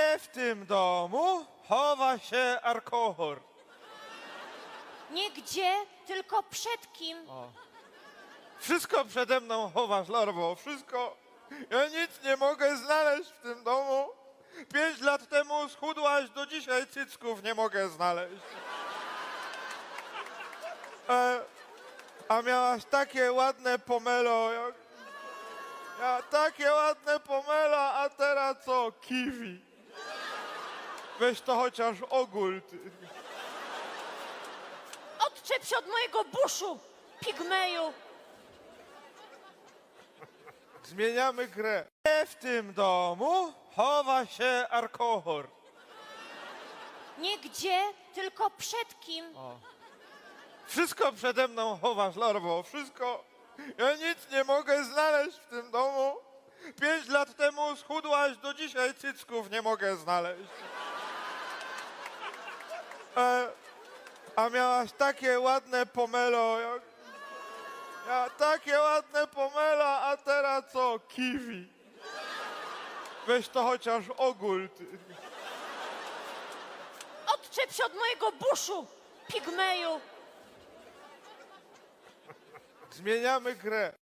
W tym domu chowa się alkohol. Nie gdzie, tylko przed kim. Wszystko przede mną chowasz, larwo, wszystko. Ja nic nie mogę znaleźć w tym domu. Pięć lat temu schudłaś, do dzisiaj cycków nie mogę znaleźć. E, a miałaś takie ładne pomelo, jak... Ja, takie ładne pomela, a teraz co? Kiwi. Weź to chociaż ogól, ty. Odczep się od mojego buszu, pigmeju. Zmieniamy grę. W tym domu chowa się alkohol. Nie gdzie, tylko przed kim. Wszystko przede mną chowasz, larwo, wszystko. Ja nic nie mogę znaleźć w tym domu. Pięć lat temu schudłaś, do dzisiaj cycków nie mogę znaleźć. E, a miałaś takie ładne pomelo. Ja, takie ładne pomela, a teraz co? Kiwi. Weź to chociaż ogól, ty. Odczep się od mojego buszu, pigmeju. Zmieniamy grę.